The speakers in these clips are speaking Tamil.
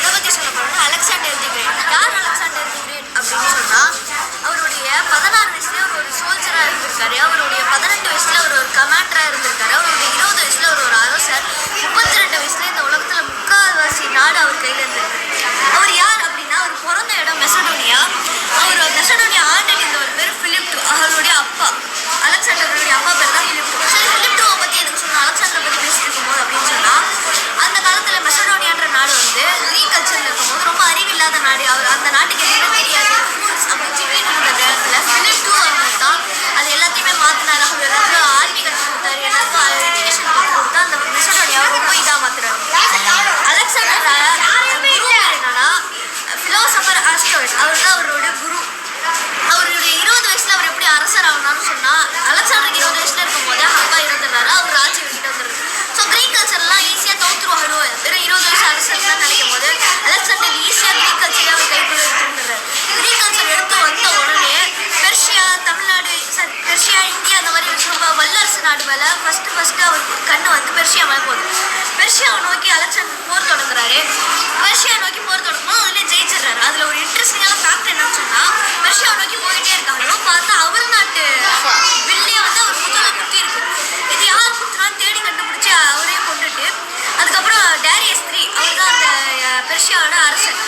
எதை பற்றி சொல்ல போகிறோம்னா அலெக்சாண்டர் தி கிரேட். யார் அலெக்சாண்டர் தி கிரேட் அப்படின்னு சொன்னால் அவருடைய பதினாறு வயசுலேயே அவர் ஒரு சோல்ஜராக இருந்திருக்காரு. அவருடைய பதினெட்டு வயசில் அவர் ஒரு கமாண்டராக இருந்திருக்காரு. ಮಾಡಿ ಅವರು ಅಂತ ನಾಟಿಗೆ மேலே ஃபஸ்ட்டு ஃபஸ்ட்டு அவருக்கு கண்ணு வந்து பெர்ஷியா மேலே போகுது பெர்ஷியாவை நோக்கி அலெக்சன் போர் தொடங்குறாரு. பெர்ஷியா நோக்கி போர் தொடங்கும் அதில் ஜெயிச்சிடுறாரு. அதில் ஒரு இன்ட்ரெஸ்டிங்கான ஃபேக்ட் என்னன்னு சொன்னால் பெர்ஷியாவை நோக்கி போயிட்டே இருக்காங்களோ பார்த்தா அவர் நாட்டு வில்லே வந்து அவர் முத்தலை குத்தி இருக்கு இது யார் குத்துறான்னு தேடி கண்டுபிடிச்சி அவரே கொண்டுட்டு அதுக்கப்புறம் டேரியஸ் த்ரீ அவர் தான் அந்த பெர்ஷியாவோட அரசன்.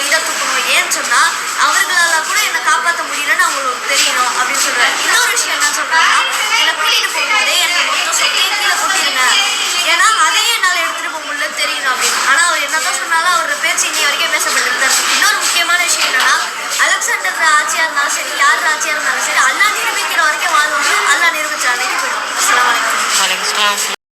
இதை ஏன்னு சொன்னால் அவர்களால் கூட என்ன காப்பாற்ற முடியலன்னு அவங்களுக்கு தெரியணும் அப்படின்னு சொல்கிறாங்க இன்னொரு விஷயம் என்ன சொல்கிறாங்கன்னா என்னை கூட்டிகிட்டு போகும்போதே என்னை மொத்தம் சொத்தையும் கீழே கொட்டிடுங்க ஏன்னா அதையே என்னால் எடுத்துட்டு போக முடியல தெரியணும் அப்படின்னு. ஆனால் அவர் என்ன தான் சொன்னாலும் அவரோட பேச்சு இன்னி வரைக்கும் பேசப்பட்டிருந்தார் இன்னொரு முக்கியமான விஷயம் என்னன்னா அலெக்சாண்டர் ஆட்சியாக இருந்தாலும் சரி யார் ஆட்சியாக இருந்தாலும் சரி அல்லா நிரூபிக்கிற வரைக்கும் வாழ்வாங்க அல்லா நிரூபிச்சா அன்னைக்கு போயிடும். அஸ்லாம்